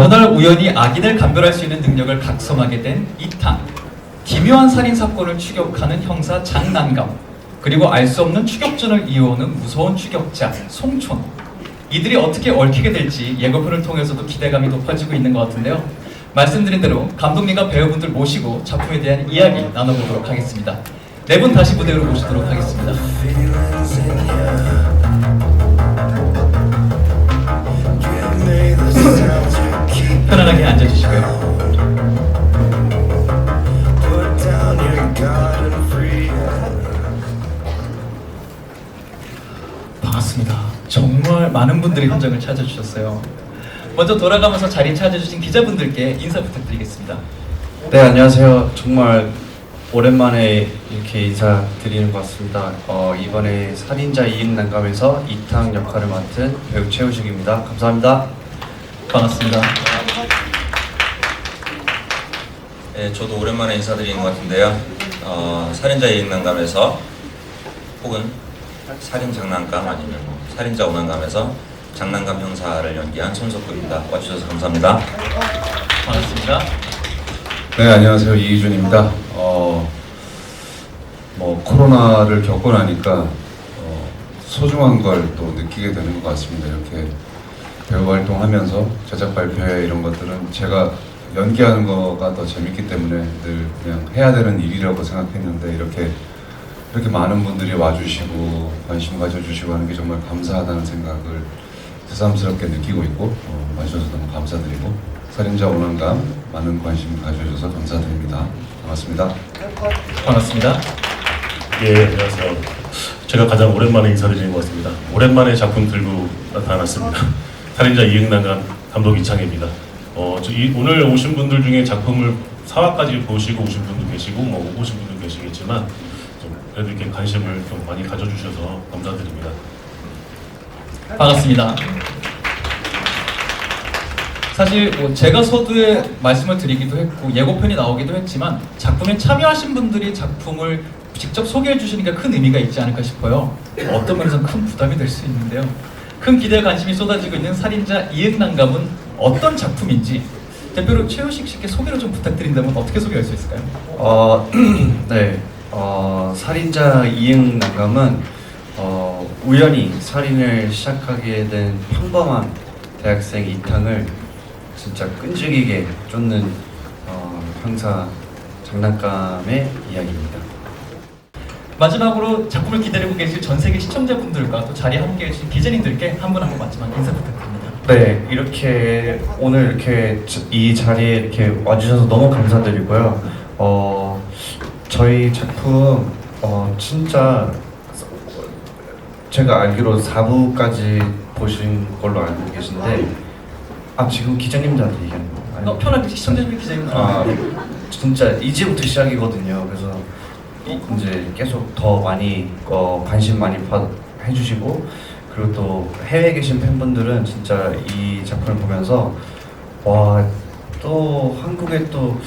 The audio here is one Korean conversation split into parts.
어느 날 우연히 악인을 감별할 수 있는 능력을 각성하게 된 이탕, 기묘한 살인 사건을 추격하는 형사 장난감, 그리고 알 수 없는 추격전을 이어오는 무서운 추격자 송촌. 이들이 어떻게 얽히게 될지 예고편을 통해서도 기대감이 높아지고 있는 것 같은데요. 말씀드린 대로 감독님과 배우분들 모시고 작품에 대한 이야기 나눠보도록 하겠습니다. 네 분 다시 무대로 모시도록 하겠습니다. 반갑습니다. 정말 많은 분들이 현장을 찾아주셨어요. 먼저 돌아가면서 자리 찾아주신 기자분들께 인사 부탁드리겠습니다. 네 안녕하세요. 정말 오랜만에 이렇게 인사드리는 것 같습니다. 어, 이번에 살인자 이익 난감에서 이탕 역할을 맡은 배우 최우식입니다. 감사합니다. 반갑습니다. 네, 저도 오랜만에 인사드리는 것 같은데요. 어, 살인자 이익난감에서 혹은 살인 장난감 아니면 뭐 살인자 오난감에서 장난감 형사를 연기한 손석구입니다. 와주셔서 감사합니다. 반갑습니다. 네 안녕하세요 이희준입니다. 어, 뭐 코로나를 겪고 나니까 어, 소중한 걸 또 느끼게 되는 것 같습니다. 이렇게 배우 활동하면서 제작 발표회 이런 것들은 제가 연기하는 거가 더 재밌기 때문에 늘 그냥 해야 되는 일이라고 생각했는데 이렇게 이렇게 많은 분들이 와주시고 관심 가져주시고 하는 게 정말 감사하다는 생각을 새삼스럽게 느끼고 있고 어, 와주셔서 너무 감사드리고 살인자 오난감 많은 관심 가져주셔서 감사드립니다. 반갑습니다. 반갑습니다. 예, 안녕하세요. 제가 가장 오랜만에 인사드리는 것 같습니다. 오랜만에 작품 들고 나타났습니다. 살인자 이응난감 감독 이창입니다. 어, 저 이, 오늘 오신 분들 중에 작품을 4화까지 보시고 오신 분도 계시고 뭐못 보신 분도 계시겠지만 좀 그래도 이렇게 관심을 좀 많이 가져주셔서 감사드립니다. 반갑습니다. 사실 뭐 제가 서두에 말씀을 드리기도 했고 예고편이 나오기도 했지만 작품에 참여하신 분들이 작품을 직접 소개해 주시니까 큰 의미가 있지 않을까 싶어요. 어떤 면에서 큰 부담이 될 수 있는데요. 큰 기대와 관심이 쏟아지고 있는 살인자 이응난감은 어떤 작품인지 대표로 최우식 씨께 소개를 좀 부탁드린다면 어떻게 소개할 수 있을까요? 어, 네, 어, 살인자 이응 난감은 어, 우연히 살인을 시작하게 된 평범한 대학생 이탕을 진짜 끈질기게 쫓는 어, 형사 장난감의 이야기입니다. 마지막으로 작품을 기다리고 계실 전 세계 시청자분들과 또 자리에 함께 해주신 기자님들께 한 분 한분 마지막 인사 부탁드립니다. 네, 이렇게 오늘 이렇게 저- 이 자리에 이렇게 와주셔서 너무 감사드리고요. 어, 저희 작품 어, 진짜 제가 알기로 4부까지 보신 걸로 알고 계신데 아 지금 기자님들한테 얘기하는 거 어, 아니요? 편하게 시청자분 기자님들 아 진짜 이제부터 시작이거든요. 그래서 이제 계속 더 많이 어, 관심 많이 받, 해주시고 그리고 또 해외에 계신 팬분들은 진짜 이 작품을 보면서 와 또 한국에 또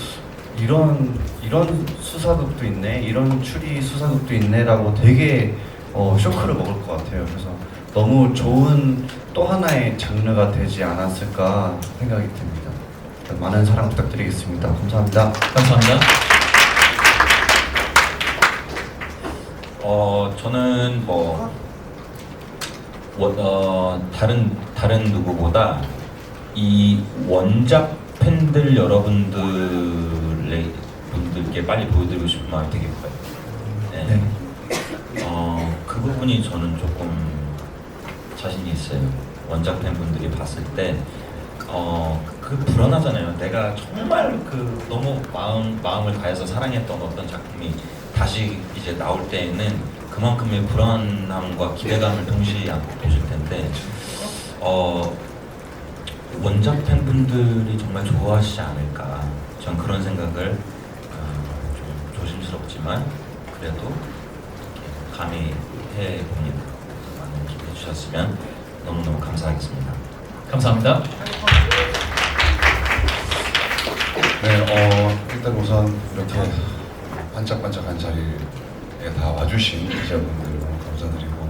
이런 이런 수사극도 있네 이런 추리 수사극도 있네라고 되게 어, 쇼크를 먹을 것 같아요. 그래서 너무 좋은 또 하나의 장르가 되지 않았을까 생각이 듭니다. 많은 사랑 부탁드리겠습니다. 감사합니다. 감사합니다. 어, 저는 뭐 원, 어, 다른 다른 누구보다 이 원작 팬들 여러분들 의 분들께 빨리 보여드리고 싶은 마음이 되게 커요. 네. 네. 어, 그 부분이 저는 조금 자신이 있어요. 원작 팬분들이 봤을 때, 어, 그 불안하잖아요. 내가 정말 그 너무 마음, 마음을 다해서 사랑했던 어떤 작품이 다시 이제 나올 때에는 그만큼의 불안함과 기대감을 동시에 안고 계실 텐데, 어, 원작 팬분들이 정말 좋아하시지 않을까. 전 그런 생각을 어, 좀 조심스럽지만 그래도 감히 해봅니다. 많은 기대 해 주셨으면 너무너무 감사하겠습니다. 감사합니다. 네, 어, 일단 우선 이렇게 반짝반짝한 자리에 다 와주신 기자분들 너무 감사드리고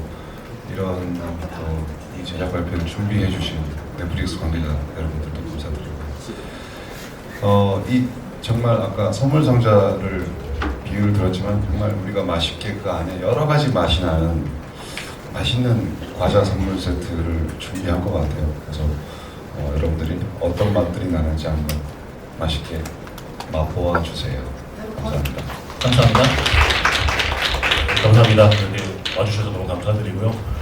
이런 또 이 제작 발표를 준비해 주신 넷플릭스 관계자 여러분들도 감사드리고 어, 이 정말 아까 선물 상자를 비유를 들었지만 정말 우리가 맛있게 그 안에 여러 가지 맛이 나는 맛있는 과자 선물 세트를 준비한 것 같아요. 그래서 어, 여러분들이 어떤 맛들이 나는지 한번 맛있게 맛보아 주세요. 감사합니다. 감사합니다. 감사합니다. 와주셔서 너무 감사드리고요.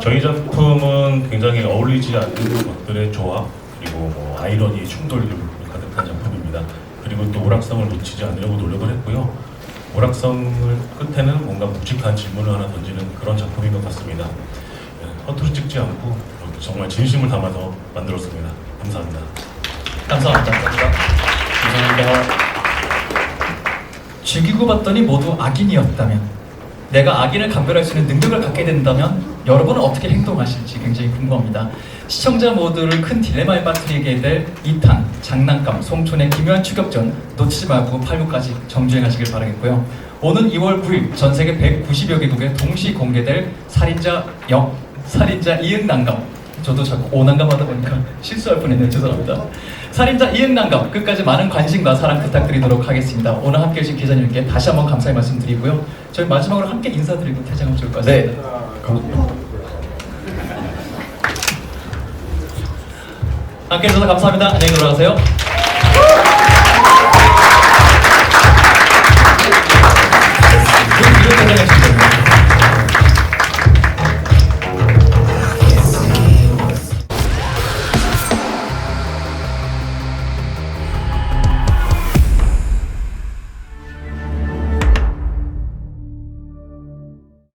저희 작품은 굉장히 어울리지 않는 것들의 조합 그리고 뭐 아이러니 충돌이 가득한 작품입니다. 그리고 또 오락성을 놓치지 않으려고 노력을 했고요. 오락성을 끝에는 뭔가 묵직한 질문을 하나 던지는 그런 작품인 것 같습니다. 예, 허투루 찍지 않고 정말 진심을 담아서 만들었습니다. 감사합니다. 감사합니다. 감사합니다. 죽이고 봤더니 모두 악인이었다면 내가 악인을 감별할 수 있는 능력을 갖게 된다면 여러분은 어떻게 행동하실지 굉장히 궁금합니다. 시청자 모두를 큰 딜레마에 빠뜨리게 될 2탄 장난감 송촌의 기묘한 추격전 놓치지 말고 8부까지 정주행하시길 바라겠고요. 오는 2월 9일 전 세계 190여 개국에 동시 공개될 살인자 영 살인자 이응 난감 저도 자꾸 오난감 하다 보니까 실수할 뻔했네요. 죄송합니다. 살인자 이응 난감 끝까지 많은 관심과 사랑 부탁드리도록 하겠습니다. 오늘 함께해 주신 기자님께 다시 한번 감사의 말씀 드리고요. 저희 마지막으로 함께 인사드리고 퇴장하면 좋을 것 네. 같습니다. 함께 해주셔서 감사합니다. 안녕히 돌아가세요.